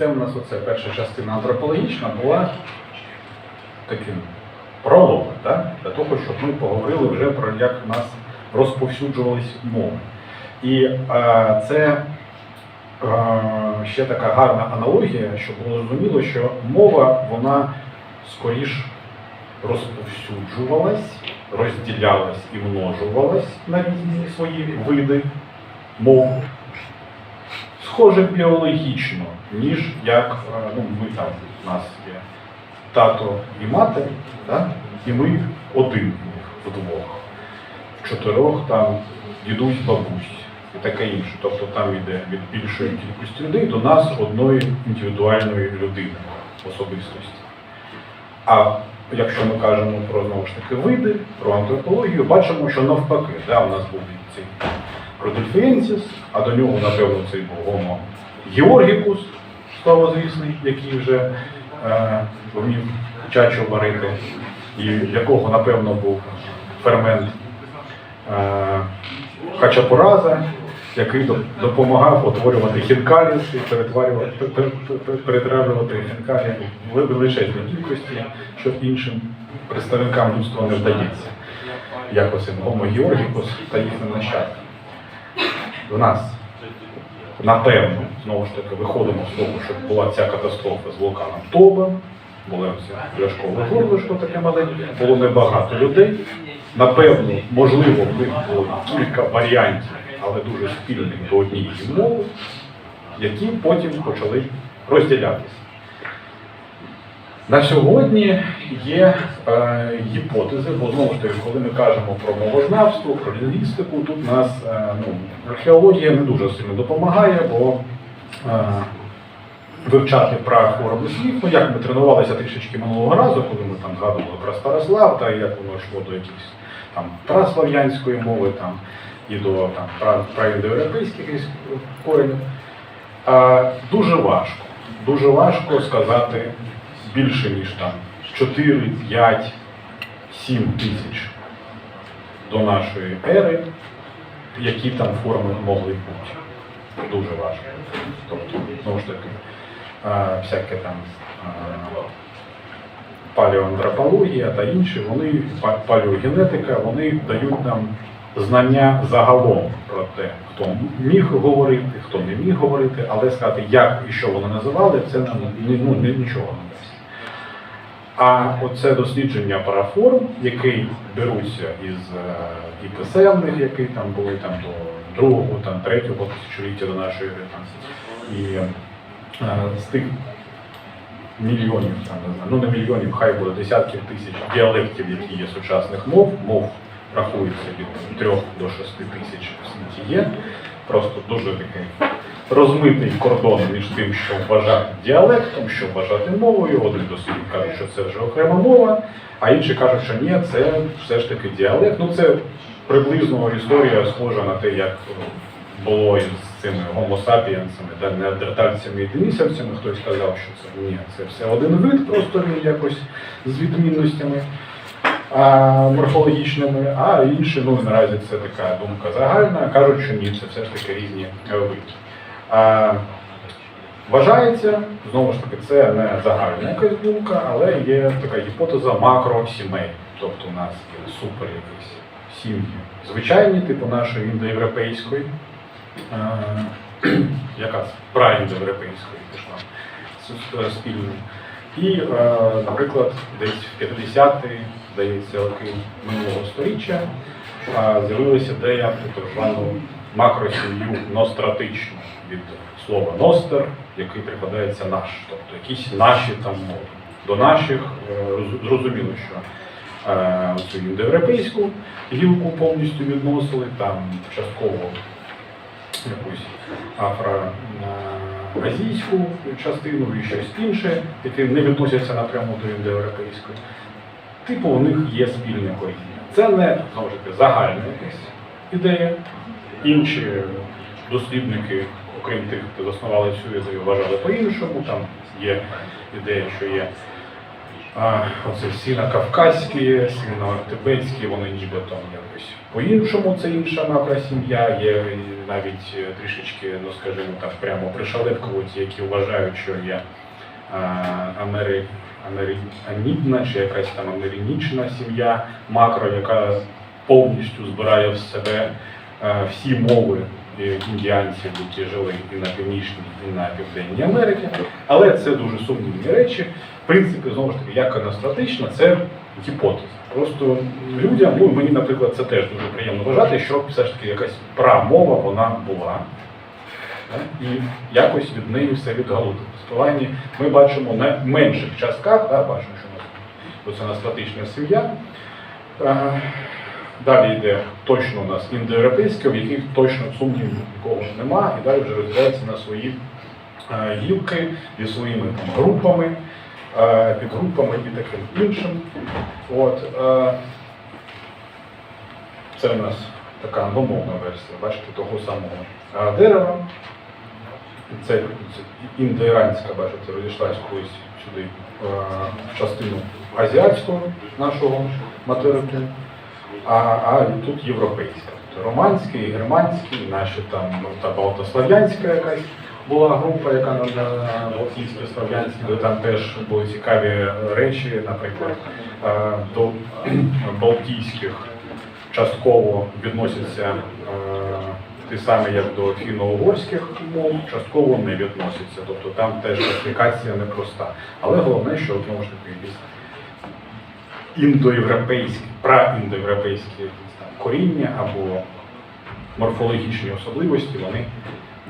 це у нас оце перша частина антропологічна була таким прологом, да? для того, щоб ми поговорили вже про як в нас розповсюджувались мови. І е, це е, ще така гарна аналогія, щоб було зрозуміло, що мова вона скоріш розповсюджувалась, розділялась і множувалась на різні свої види мов. Схоже біологічно, ніж як е, ну, ми там, у нас є тато і мати, да? і ми один вдвох. В чотирьох там дідусь, бабусь і таке інше. Тобто там йде від більшої кількості людей до нас одної індивідуальної людини, особистості. А якщо ми кажемо про знову ж таки види, про антропологію, бачимо, що навпаки, да, у нас був цей Родольфієнсіс, а до нього, напевно, цей був Гомо Георгікус, славозвісний, який вже е, вмів чачу варити, і якого, напевно, був фермент е, Хачапураза, який допомагав утворювати хінкалі і перетравлювати хінкалі в величезній кількості, що іншим представникам людства не вдається. Як ось Гомо Георгікус та їхнім нащадкам. В нас, напевно, знову ж таки, виходимо з того, що була ця катастрофа з вулканом Тоба, було пляшкове горлишко таке маленьке, було небагато людей. Напевно, можливо, в них було кілька варіантів, але дуже спільних до однієї мови, які потім почали розділятися. На сьогодні є е, гіпотези, бо знову ж таки, коли ми кажемо про мовознавство, про лінгвістику, тут нас е, ну, археологія не дуже сильно допомагає, бо е, вивчати форми слів, ну як ми тренувалися трішечки минулого разу, коли ми там згадували про Старослав, та як воно йшло до якихось там праслав'янської мови там, і до там, пра- праіндоєвропейських коренів. А, дуже важко. Дуже важко сказати більше, ніж там 4, 5, 7 тисяч до нашої ери, які там форми могли бути. Дуже важко. Тобто, знову ж таки, всяке там а, палеоантропологія та інші, вони, па- палеогенетика, вони дають нам знання загалом про те, хто міг говорити, хто не міг говорити, але сказати, як і що вони називали, це нам ні- ну, нічого не дасть. А оце дослідження параформ, який беруться із е, і писемних, які там були там до другого, там третього тисячоліття до нашої ери, і е, з тих мільйонів, там, не знаю, ну не мільйонів, хай буде десятків тисяч діалектів, які є сучасних мов, мов рахується від 3 до 6 тисяч в світі є. Просто дуже такий розмитий кордон між тим, що вважати діалектом, що вважати мовою. Одні дослідники кажуть, що це вже окрема мова, а інші кажуть, що ні, це все ж таки діалект. Ну це приблизно історія схожа на те, як було із цими гомо-сапієнсами, да, неандертальцями і денисівцями. Хтось сказав, що це ні, це все один вид, просто він якось з відмінностями а, морфологічними, а інші, ну наразі це така думка загальна, кажуть, що ні, це все ж таки різні е, види. Вважається, знову ж таки, це не загальна якась думка, але є така гіпотеза макросімей. Тобто у нас є супер якісь сім'ї звичайні, типу нашої індоєвропейської, яка праіндоєвропейської пішла спільно. І, наприклад, десь в 50-ті, здається, роки минулого сторіччя е, з'явилася ідея про так звану макросім'ю ностратичну від слова ностер, який прикладається наш, тобто якісь наші там. До наших е, зрозуміло, що е, цю індоєвропейську гілку повністю відносили, там частково якусь афроазійську частину і щось інше, які не відносяться напряму до індоєвропейської. Типу, у них є спільне коріння. Це не знову ж таки загальна якась ідея. Інші дослідники, окрім тих, хто заснували цю ідею, вважали по-іншому. Там є ідея, що є А, оце сіно-кавказькі, сіно-тибетські, вони ніби там якось по-іншому, це інша напра сім'я. Є навіть е, трішечки, ну скажімо так, прямо пришалепкуваті, які вважають, що є Амери, американідна чи якась там америнічна сім'я макро, яка повністю збирає в себе е, всі мови е, індіанців, які жили і на північній, і на південній Америці. Але це дуже сумнівні речі. В принципі, знову ж таки, як анастратично, це гіпотеза. Просто людям, ну мені, наприклад, це теж дуже приємно вважати, що все ж таки якась прамова вона була. І якось від неї все відгалути. В ми бачимо на менших частках, да, бачимо, що у нас це анастратична сім'я. Далі йде точно у нас індоєвропейське, в яких точно сумнівів нікого нема, і далі вже розділяється на свої е, гілки зі своїми там, групами, е, підгрупами і таким іншим. От, е, це у нас така англомовна версія, бачите, того самого дерева. Це, індоіранська, бачите, розійшлась колись сюди в частину азіатського нашого материку, а, а тут європейська. Тобто романський, германський, наші там ну, та балтослав'янська якась була група, яка на, де там теж були цікаві речі, наприклад, до балтійських частково відносяться ті самі, як до фіно-угорських мов, частково не відносяться. Тобто там теж класифікація непроста. Але головне, що знову ж таки індоєвропейські, праіндоєвропейські там коріння або морфологічні особливості, вони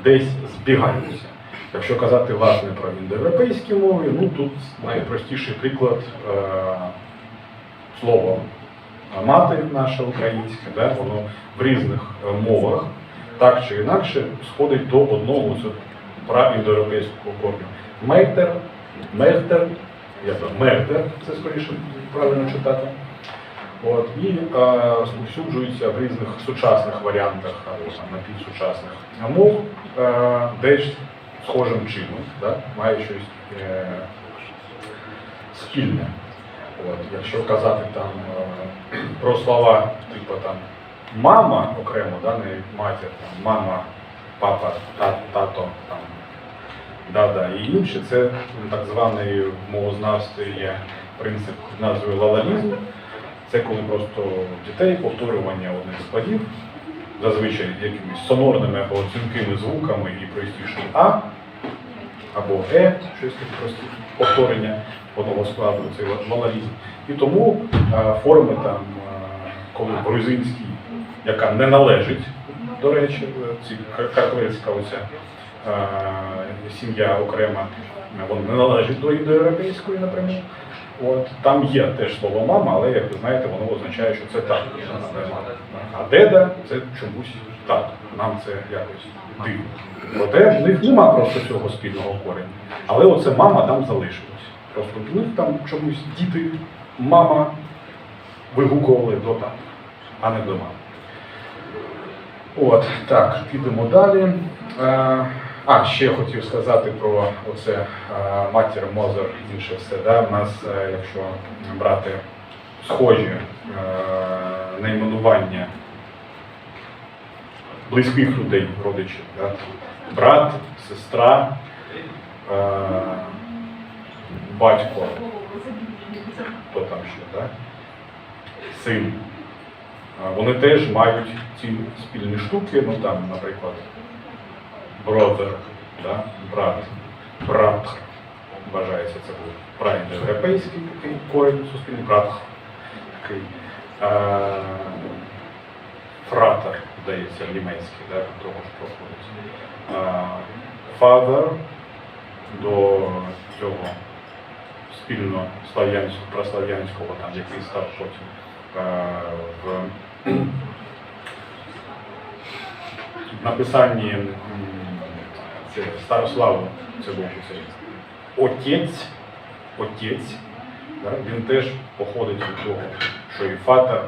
десь збігаються. Якщо казати власне про індоєвропейські мови, ну тут найпростіший приклад е, слово мати наша українська, да, воно в різних е, мовах так чи інакше сходить до одного праіндоєвропейського корню. Мейтер, мехтер, я там мертер, це скоріше правильно читати. От, і е, розповсюджується в різних сучасних варіантах або там, напівсучасних мов, е, дещо схожим чином, да, має щось е, спільне. От, якщо казати там е, про слова, типу там мама окремо, да, не матір, там, мама, папа, та- тато, там, дада і інше, це так званий в мовознавстві є принцип назвою лалалізм. Це коли просто дітей повторювання одних складів, зазвичай якимись сонорними або дзвінкими звуками і простішим А або Е, щось таке прості повторення одного складу, це лалалізм. І тому е, форми там, е, коли грузинський, яка не належить, до речі, ці карквельська оця сім'я окрема, вона не належить до індоєвропейської, наприклад. От там є теж слово мама, але як ви знаєте, воно означає, що це так. А деда це чомусь так. Нам це якось дивно. Проте в них нема просто цього спільного корення. Але оце мама там залишилось. Просто в них там чомусь діти, мама вигукували до там, а не до мами. От, так, підемо далі. Е, а, ще хотів сказати про оце е, матір, Мозер, інше все. Да? У нас, е, якщо брати схожі е, найменування близьких людей, родичів, да? брат, сестра, е, батько, хто там ще, да? син. Вони теж мають ці спільні штуки, ну там, наприклад, brother, да? брат, брат, вважається, це був праіндоєвропейський такий корінь суспільний, брат такий. А, фратер, здається, німецький, да, того ж проходить. А, father до цього спільно слав'янського, прослав'янського, там, який став потім е, в написанні це Старославу, це був цей отець, отець, да, він теж походить від того, що і фатер,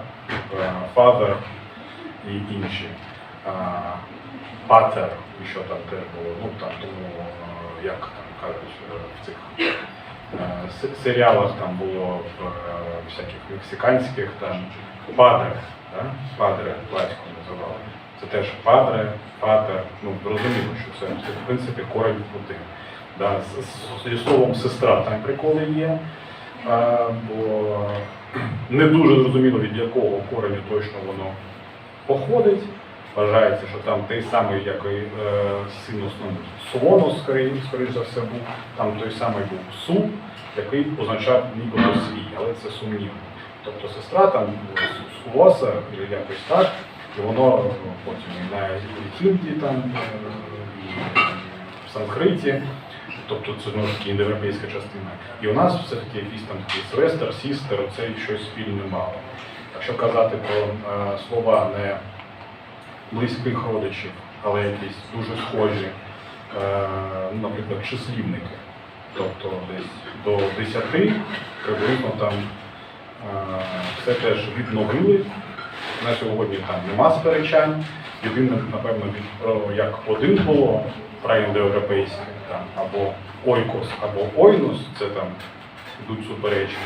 е, фадер і інші. Патер, і що там теж було, ну там тому, е, як там кажуть е, в цих серіалах там було всяких мексиканських там падре, да? падре батько називали. Це теж падре, патер. Ну розуміло, що це, в принципі корень один. Да? Зі словом сестра там приколи є. А, бо не дуже зрозуміло, від якого кореню точно воно походить. Вважається, що там той самий, як і е, син основний Солонос, скоріше, скоріш за все, був, там той самий був Су, який означав нібито свій, але це сумнівно. Тобто сестра там Суоса, якось так, і воно ну, потім і на хінді там, е, в санскриті, тобто це ж таки індоєвропейська частина. І у нас все-таки якийсь там такий свестер, сістер, це щось спільне мало. Якщо казати про е, слова не близьких родичів, але якісь дуже схожі, е, ну, наприклад, числівники. Тобто десь до 10 приблизно там е, все теж відновили. На сьогодні там нема сперечань. Єдине, напевно, від, як один було праіндоєвропейське, там або ойкос, або ойнос, це там йдуть суперечки.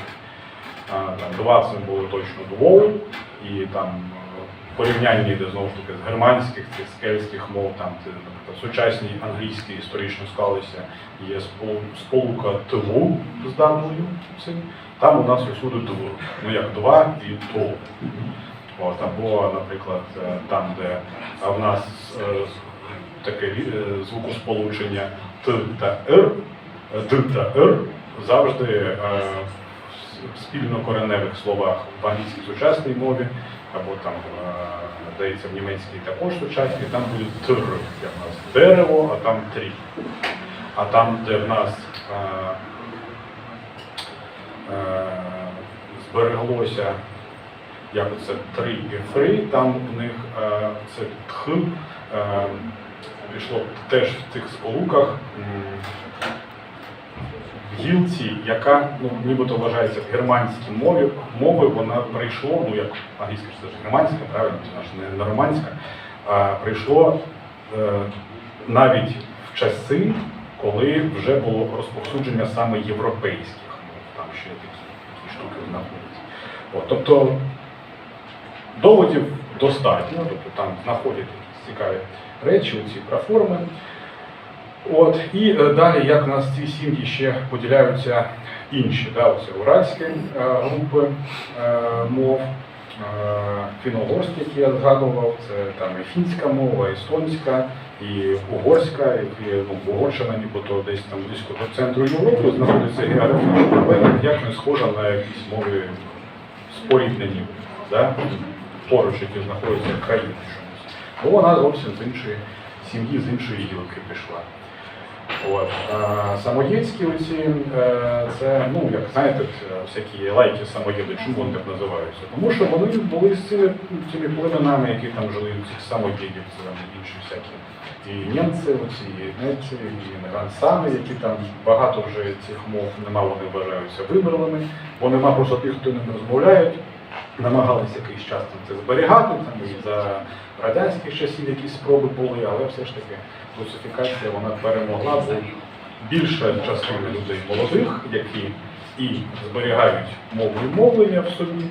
А, там, два це було точно двоу, і там порівняння йде знову ж таки з германських, цих скельських мов, там це, наприклад, сучасні англійські історично склалися, є сполука ТВ з W, цим. там у нас усюди ДВ, ну як два і ТО. От, або, наприклад, е, там, де в нас е, таке е, звукосполучення Т та Р, Д та Р завжди в спільнокореневих словах в англійській сучасній мові, або там, здається, в німецькій також сучасній, там буде тр, як в нас дерево, а там трі. А там, де в нас збереглося як це три і фри, там у них е, це тх е, пішло теж в цих сполуках в гілці, яка ну, нібито вважається в германській мові, мови, вона прийшло, ну як англійська це ж германська, правильно, це ж не, романська, прийшло е, навіть в часи, коли вже було розповсюдження саме європейських мов, там ще такі, такі штуки знаходяться. Тобто доводів достатньо, тобто там знаходять цікаві речі, оці проформи. От, і е, далі, як у нас ці сім'ї ще поділяються інші, да, оце уральські е, групи е, мов, е, фіно-угорські, які я згадував, це там і фінська мова, естонська, і угорська, і ну, Угорщина, нібито десь там близько до центру Європи знаходиться географічно, але як не схожа на якісь мови споріднені, да? Поруч, які знаходяться в країні чомусь. Бо вона зовсім з іншої сім'ї, з іншої гілки пішла. От. Самоєдські оці, е, це, ну, як знаєте, всякі лайки самоєди, чому вони так називаються? Тому що вони були з цими, цими племенами, які там жили, цих самоєдів, там інші всякі. І німці, оці, і німці, і гансани, які там багато вже цих мов нема, вони вважаються вимерлими, бо нема просто тих, хто ними розмовляють. Намагалися якийсь час там це зберігати, там і за радянських часів якісь спроби були, але все ж таки русифікація вона перемогла, бо більша частина людей молодих, які і зберігають мову і мовлення в собі,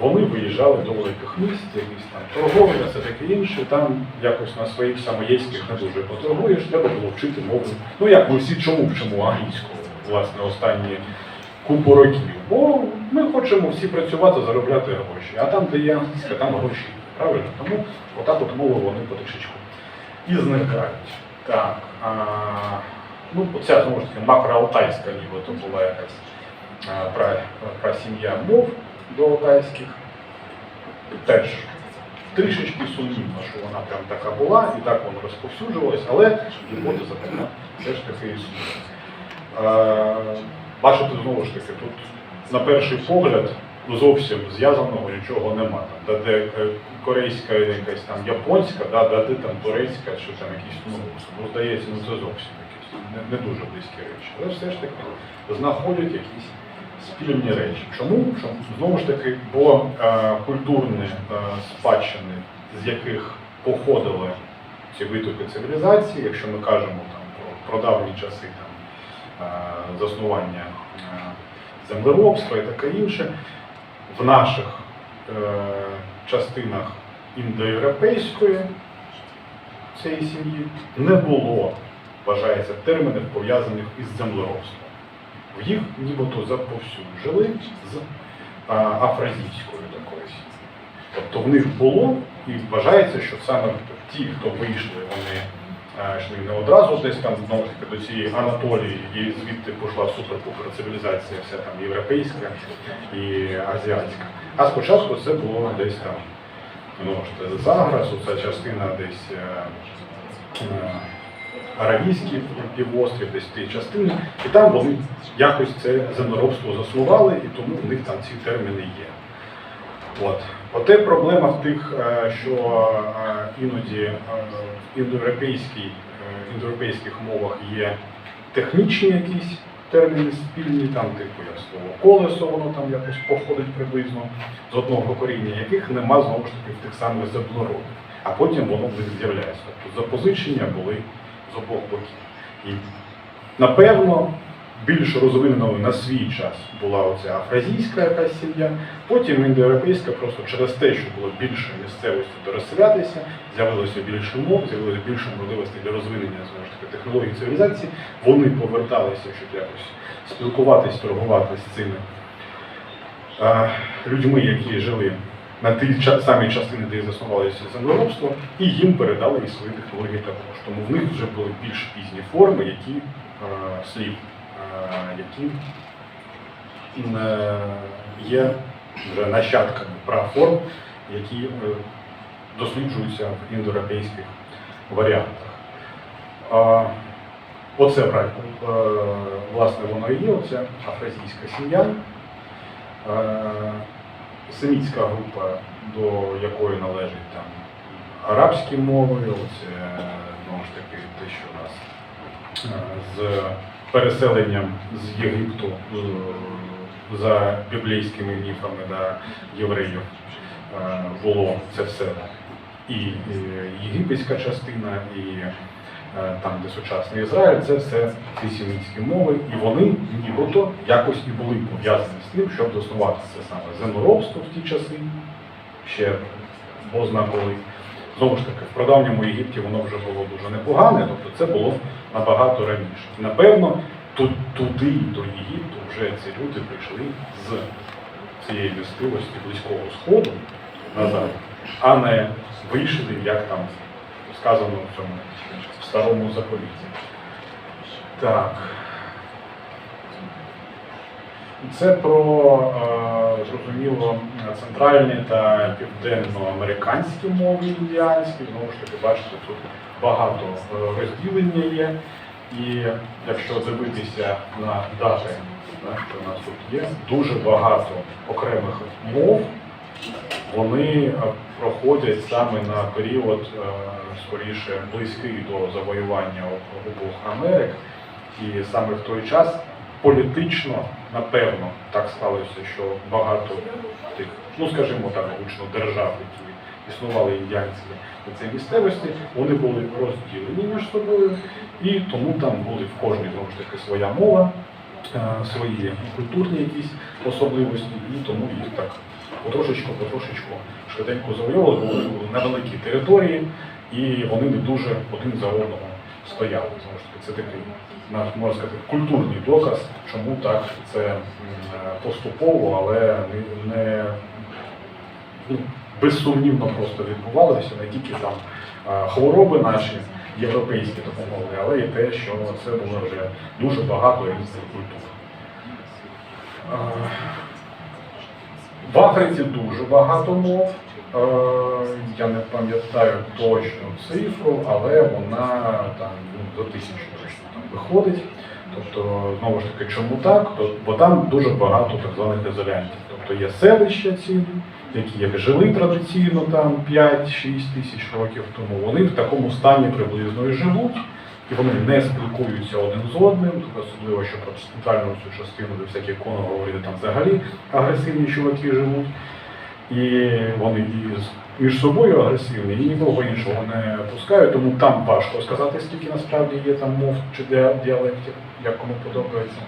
вони виїжджали до великих міст, якісь там торговля, все таке інше. Там якось на своїх самоєцьких не дуже поторгуєш, треба було вчити мову. Ну як ми всі чому вчимо англійську, власне, останні купу років. Бо ми хочемо всі працювати, заробляти гроші. А там, де є англійська, там гроші. Правильно? Тому отак от мови вони потрошечку і зникають. Так. А, ну, оця знову ж таки макроалтайська нібито була якась а, пра, прасім'я мов до алтайських. Теж трішечки сумнівно, що вона прям така була, і так вона розповсюджувалась, але гіпотеза така все ж таки існує. Бачите, знову ж таки, тут на перший погляд зовсім зв'язаного нічого нема. Там, де, де корейська, якась там японська, да, де, де там турецька, що там якісь, ну, ну здається, ну це зовсім якісь не, не дуже близькі речі. Але все ж таки знаходять якісь спільні речі. Чому? Що, знову ж таки, бо е, культурні е, спадщини, з яких походили ці витоки цивілізації, якщо ми кажемо там, про, про давні часи там, е, заснування землеробства і таке інше. В наших е, частинах індоєвропейської цієї сім'ї не було, вважається, термінів пов'язаних із землеробством. В їх нібито заповсюджили з а, афразійською такою сім'єю. Тобто в них було, і вважається, що саме ті, хто вийшли, вони е, йшли не одразу десь там знову ж таки до цієї Анатолії, і звідти пішла супер-пупер цивілізація, вся там європейська і азіатська. А спочатку це було десь там, ну, Заграс, ця частина десь. е, е, Аравійський півострів, десь ті частини, і там вони якось це землеробство заснували, і тому в них там ці терміни є. От. Проте проблема в тих, е, що е, іноді е, в індоєвропейській, е, індоєвропейських мовах є технічні якісь терміни спільні, там, типу як слово колесо, воно там якось походить приблизно з одного коріння, яких нема знову ж таки в тих самих землеробів. А потім воно в з'являється. Тобто запозичення були з обох боків. І напевно більш розвиненою на свій час була оця афразійська якась сім'я, потім індоєвропейська просто через те, що було більше місцевості до розселятися, з'явилося більше мов, з'явилося більше можливостей для розвинення знову ж таки технологій цивілізації. Вони поверталися, щоб якось спілкуватись, торгувати з цими е, людьми, які жили на тій самій частині, де заснувалося землеробство, і їм передали і свої технології також. Тому в них вже були більш пізні форми, які е, слів, які е, є вже нащадками праформ, які е, досліджуються в індоєвропейських варіантах. Оце е, власне воно і є, оця афразійська сім'я. Семітська група, до якої належать там арабські мови, оце знову ж таки те, що у нас з переселенням з Єгипту е, за біблійськими міфами да, євреїв е, було це все і е, єгипетська частина, і там, де сучасний Ізраїль, це все ці сімітські мови, і вони нібито якось і були пов'язані з тим, щоб заснувати це саме землеробство в ті часи, ще бозна коли. Знову ж таки, в прадавньому Єгипті воно вже було дуже непогане, тобто це було набагато раніше. Напевно, тут, туди, до Єгипту, вже ці люди прийшли з цієї місцевості Близького Сходу назад, а не вийшли, як там сказано в цьому в старому заповіті. Так. Це про е, зрозуміло центральні та південноамериканські мови індіанські. Знову ж таки, бачите, тут багато е, розділення є. І якщо дивитися на дати, що у нас тут є, дуже багато окремих мов, вони е, проходять саме на період, скоріше, близький до завоювання обох Америк. І саме в той час політично, напевно, так склалося, що багато тих, ну скажімо так, гучно держав, які існували індіанці на цій місцевості, вони були розділені між собою, і тому там були в кожній знову ж таки своя мова, е, свої культурні якісь особливості, і тому їх так потрошечку, потрошечку швиденько завойовували, бо вони були на великій території, і вони не дуже один за одного стояли. Знову ж таки, це такий можна сказати, культурний доказ, чому так це е, поступово, але не, ну, безсумнівно просто відбувалося, не тільки там е, хвороби наші європейські допомогли, але і те, що це було вже дуже багато різних культур. Е, В Африці дуже багато мов. Я не пам'ятаю точну цифру, але вона там ну, до тисячі виходить. Тобто, знову ж таки, чому так? То- Бо там дуже багато так званих ізолянтів. Тобто є селища ці, які як жили традиційно там 5-6 тисяч років тому. Вони в такому стані приблизно і живуть, і вони не спілкуються один з одним, тобто особливо, що про центральну цю частину, де всякі коно говорили, там взагалі агресивні чуваки живуть. І вони між собою агресивні, і нікого іншого не пускають, тому там важко сказати, скільки насправді є там мов чи діа- діалектів, як кому подобається.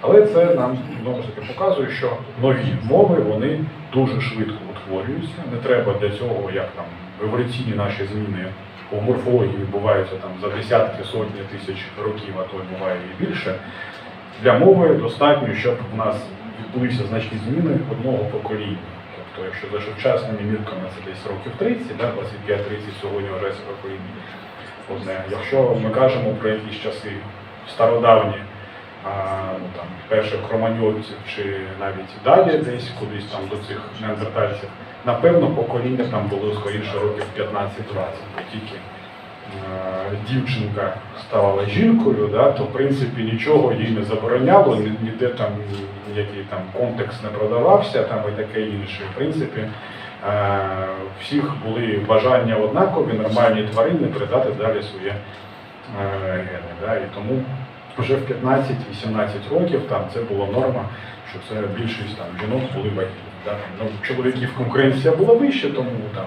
Але це нам знову ж таки показує, що нові мови вони дуже швидко утворюються. Не треба для цього, як там еволюційні наші зміни у морфології відбуваються там за десятки, сотні тисяч років, а то й буває і більше. Для мови достатньо, щоб в нас відбулися значні зміни одного покоління. Тобто, якщо за сучасними мірками це десь років 30, да, 25-30 сьогодні вважається покоління одне. Якщо ми кажемо про якісь часи стародавні, а, ну, там, перших кроманьовців чи навіть далі десь кудись там до цих неандертальців, напевно, покоління там було скоріше років 15-20, бо тільки е, дівчинка ставала жінкою, да, то в принципі нічого їй не забороняло, ніде там ніякий там контекст не продавався, там і таке інше. В принципі, е, всіх були бажання однакові, нормальні тварини передати далі своє е, гени. І тому вже в 15-18 років там це була норма, що це більшість там жінок були вагітні. Ну, чоловіків конкуренція була вища, тому там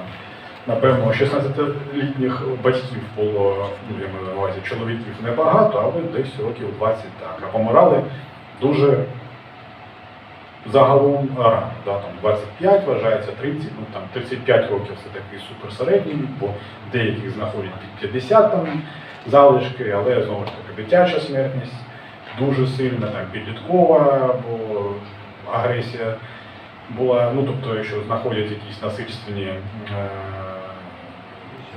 Напевно, 16-літніх батьків було, ну я маю на увазі, чоловіків небагато, але десь років 20 так. А помирали дуже загалом рано. Да, там 25 вважається, 30, ну там 35 років це такий суперсередній бо деяких знаходять під 50 там залишки, але знову ж таки дитяча смертність дуже сильна, там підліткова, бо агресія була, ну тобто, якщо знаходять якісь насильственні, е,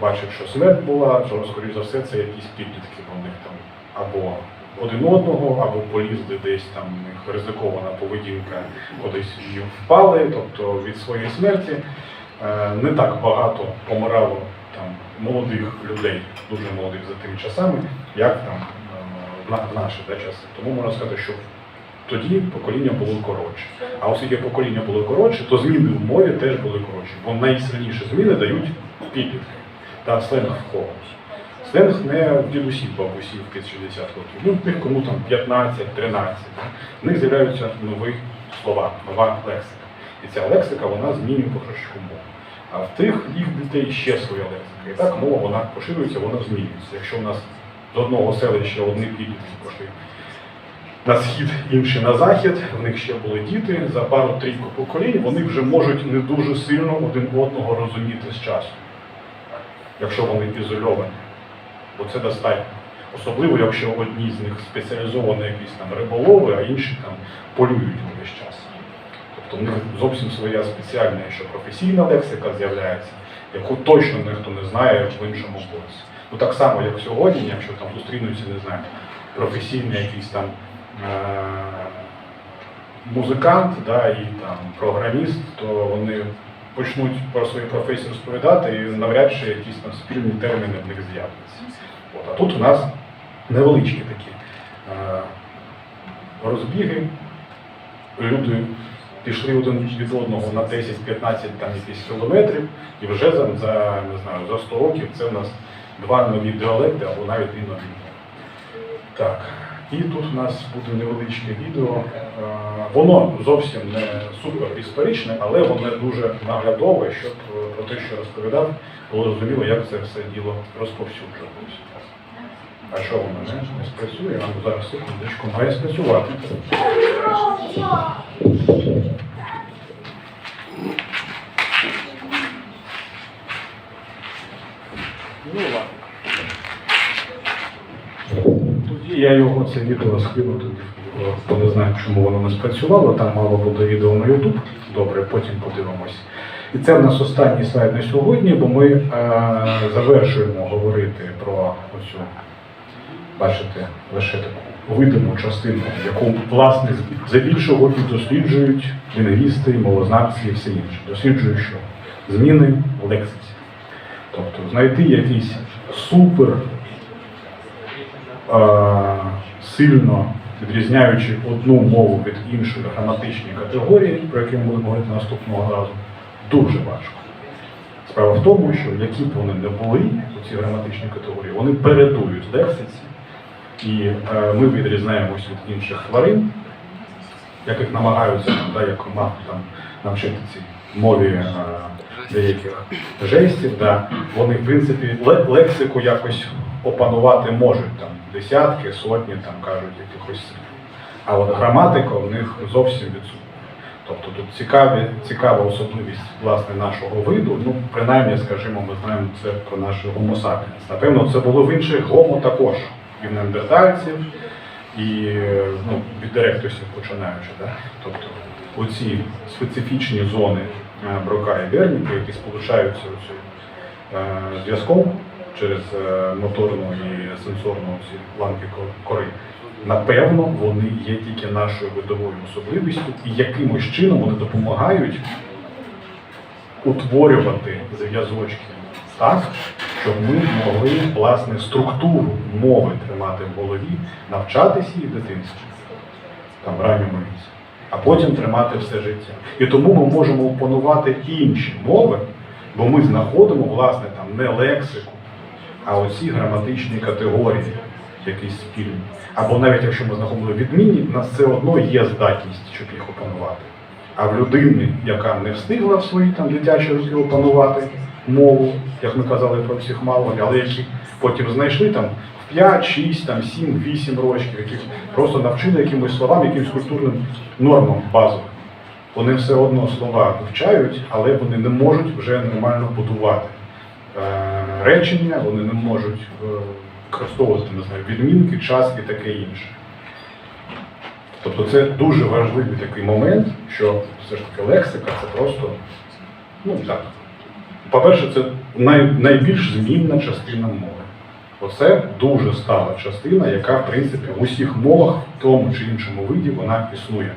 бачать, що смерть була, то скоріш за все це якісь підлітки бо них там або один одного, або полізли десь там них ризикована поведінка, кудись і впали, тобто від своєї смерті е, не так багато помирало там молодих людей, дуже молодих за тими часами, як там е, на- наші да, часи. Тому можна сказати, що тоді покоління було коротше. А оскільки покоління було коротше, то зміни в мові теж були коротші. Бо найсильніші зміни дають підлітки та сленг в кого. Сленг не в дідусів, бабусів під 60 років. Ну, тих, кому там 15, 13. В них з'являються нові слова, нова лексика. І ця лексика вона змінює потрошку мову. А в тих їх дітей ще своя лексика. І так мова вона поширюється, вона змінюється. Якщо у нас з одного селища одні підлітки пішли на схід, інші на захід, в них ще були діти, за пару-трійку поколінь вони вже можуть не дуже сильно один одного розуміти з часу, якщо вони ізольовані. Бо це достатньо. Особливо, якщо одні з них спеціалізовані якісь там риболови, а інші там полюють увесь час. Тобто в них зовсім своя спеціальна, що професійна лексика з'являється, яку точно ніхто не знає в іншому боці. Ну так само, як сьогодні, якщо там зустрінуться, не знаю, професійний якийсь там е- музикант да, і там програміст, то вони почнуть про свою професію розповідати і навряд чи якісь там спільні терміни в них з'являться. От, а тут у нас невеличкі такі е- розбіги. Люди пішли один від одного на 10-15 там якісь кілометрів, і вже за, за не знаю за 100 років це у нас два нові діалекти або навіть і нові. Так. І тут у нас буде невеличке відео. Е, Воно зовсім не супер історичне, але воно дуже наглядове, щоб е, про те, що розповідав, було зрозуміло, як це все діло розповсюджувалося. А що воно не, не спрацює? А ну, зараз секундочку має спрацювати. Ну ладно. Тоді я його це відео скину тоді. Хто не знає, чому воно не спрацювало, там мало буде відео на YouTube. Добре, потім подивимось. І це в нас останній слайд на сьогодні, бо ми е, завершуємо говорити про оцю, бачите, лише таку видиму частину, яку, власне, здебільшого і досліджують лінгвісти, мовознавці і все інше. Досліджують що? Зміни в лексиці. Тобто знайти якийсь супер сильно відрізняючи одну мову від іншої граматичної категорії, про які ми будемо говорити наступного разу, дуже важко. Справа в тому, що які б вони не були, ці граматичні категорії, вони передують лексиці, і е, ми відрізняємося від інших тварин, яких намагаються да, як комах там навчити ці мові е, деяких жестів, да, вони, в принципі, ле- лексику якось опанувати можуть, там, десятки, сотні, там, кажуть, якихось слів. А от граматика в них зовсім відсутня. Тобто тут цікаві, цікава особливість власне нашого виду. Ну, принаймні, скажімо, ми знаємо це про наш Homo sapiens. Напевно, це було в інших гомо також, і в неандертальців, і ну, від директорів починаючи. Да? Тобто оці специфічні зони е, Брока і Верніка, які сполучаються е, зв'язком через е, моторну і сенсорну ці ланки ко- кори. Напевно, вони є тільки нашою видовою особливістю, і якимось чином вони допомагають утворювати зв'язочки так, щоб ми могли власне структуру мови тримати в голові, навчатися її в дитинстві, там ранньому віці, а потім тримати все життя. І тому ми можемо опанувати інші мови, бо ми знаходимо власне там не лексику, а оці граматичні категорії, якісь спільні. Або навіть якщо ми знаходимо відмінні, в нас все одно є здатність, щоб їх опанувати. А в людини, яка не встигла в свої там дитячі роки опанувати мову, як ми казали про всіх мало, але які потім знайшли там в 5, 6, там 7, 8 років, яких просто навчили якимось словам, якимось культурним нормам базовим. Вони все одно слова вивчають, але вони не можуть вже нормально будувати е, речення, вони не можуть е, використовувати не знаю, відмінки, час і таке інше. Тобто це дуже важливий такий момент, що все ж таки лексика це просто, ну так. По-перше, це най, найбільш змінна частина мови. Оце дуже стала частина, яка, в принципі, в усіх мовах, в тому чи іншому виді, вона існує.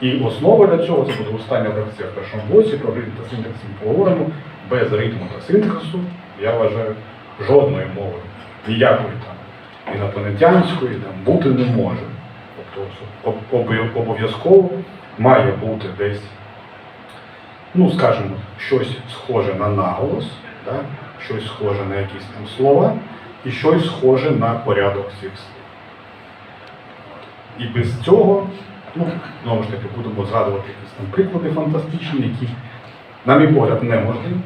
І основа для цього це буде остання лекція в першому блоці про ритм та синтакс поговоримо. Без ритму та синтаксу, я вважаю, жодної мови, ніякої там інопланетянської там бути не може. Тобто об- об- обов'язково має бути десь, ну скажімо, щось схоже на наголос, да? щось схоже на якісь там слова і щось схоже на порядок цих слів. І без цього, ну, знову ж таки, будемо згадувати якісь там приклади фантастичні, які, на мій погляд, неможливі.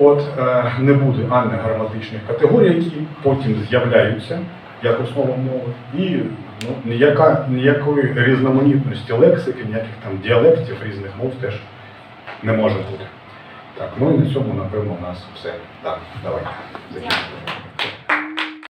От е, не буде анграматичних категорій, які потім з'являються як основа мови, і ну, ніяка, ніякої різноманітності лексики, ніяких там діалектів різних мов теж не може бути. Так, ну і на цьому, напевно, у нас все. Так, давайте. закінчуємо.